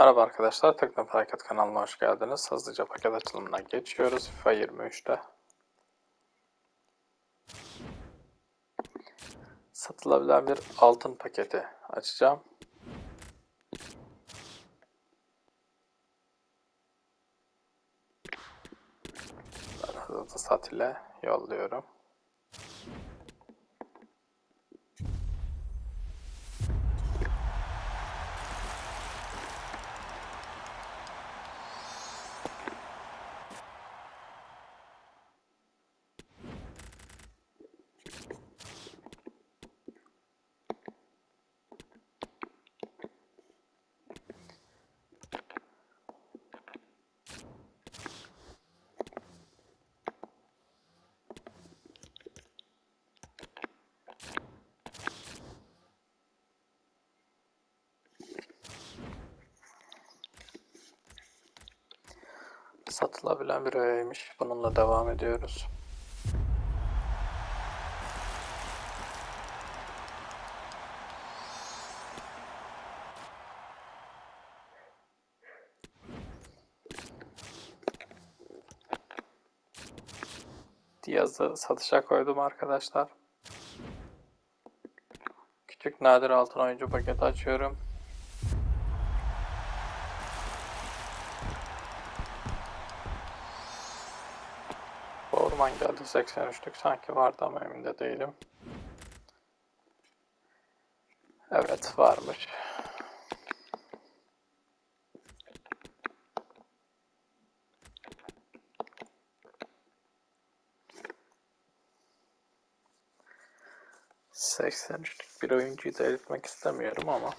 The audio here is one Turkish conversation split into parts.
Merhaba arkadaşlar, Teknopa Hareket kanalına hoş geldiniz. Hızlıca paket açılımına geçiyoruz FIFA 23'te. Satılabilen bir altın paketi açacağım. Hızlı sat ile yolluyorum. Satılabilen bir öğeymiş. Bununla devam ediyoruz. Diaz'ı satışa koydum arkadaşlar. Küçük nadir altın oyuncu paketi açıyorum. Orman geldi 83'lük sanki vardı ama emin de değilim. Evet varmış. ...83'lük bir oyuncuyu da eritmek istemiyorum ama...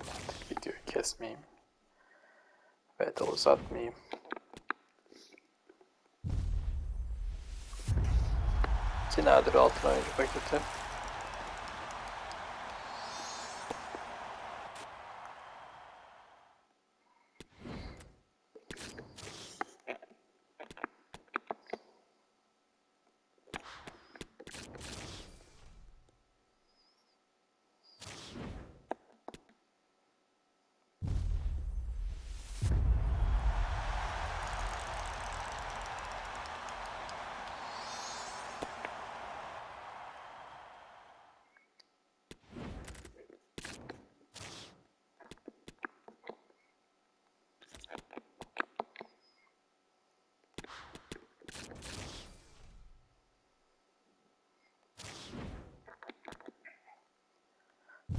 ...artık videoyu kesmeyeyim. Ve de uzatmayayım. İki nadir altın oyuncu paketi.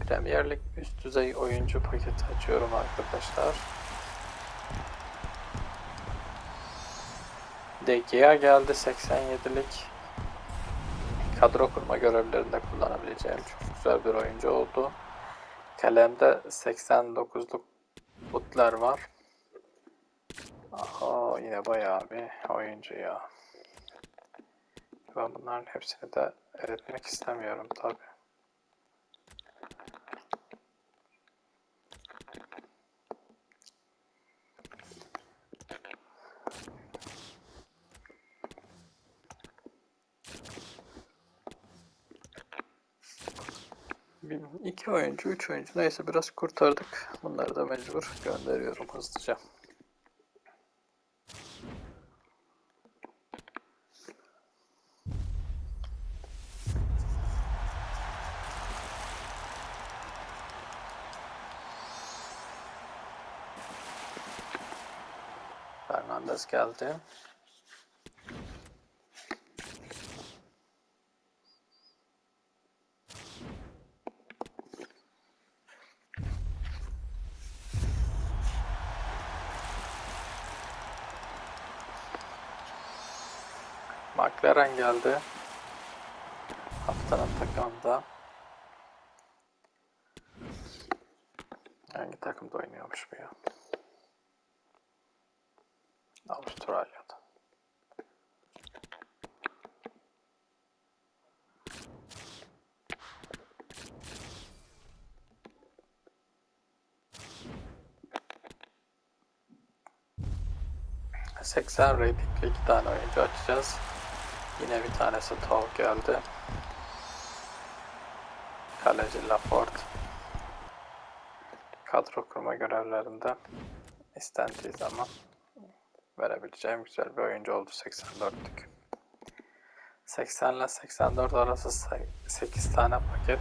Premier Lig üst düzey oyuncu paketi açıyorum arkadaşlar. DGA geldi 87'lik. Kadro kurma görevlerinde kullanabileceğim çok güzel bir oyuncu oldu. Kalemde 89'luk Butler var. Aha yine bayağı bir oyuncu ya. Ben bunların hepsini de eritmek istemiyorum tabi. İki oyuncu, üç oyuncu neyse biraz kurtardık. Bunları da mecbur gönderiyorum hızlıca. Fernandez geldi. McLaren geldi. Haftanın takımında. Hangi takımda oynuyormuş bu ya? Avustralya'da. ...80 ratingli iki tane oyuncu açacağız. Yine bir tanesi tavuk geldi. Kaleci Laporte. kadro kurma görevlerinde istendiği zaman verebileceğim güzel bir oyuncu oldu 84'lük. 80 ile 84 arası 8 tane paket.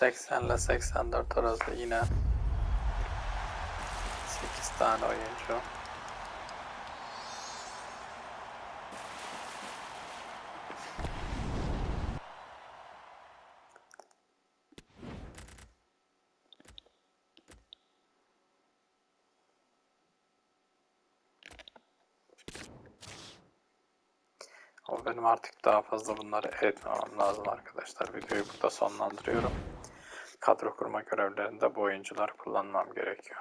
...80 ile 84 arası yine... ...8 tane oyuncu... Ama benim artık daha fazla bunları etmemem lazım arkadaşlar. Videoyu burada sonlandırıyorum. Kadro kurma görevlerinde bu oyuncuları kullanmam gerekiyor.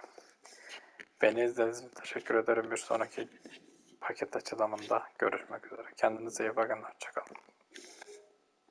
Beni izlediğiniz için teşekkür ederim. Bir sonraki paket açılımında görüşmek üzere. Kendinize iyi bakın. Hoşçakalın.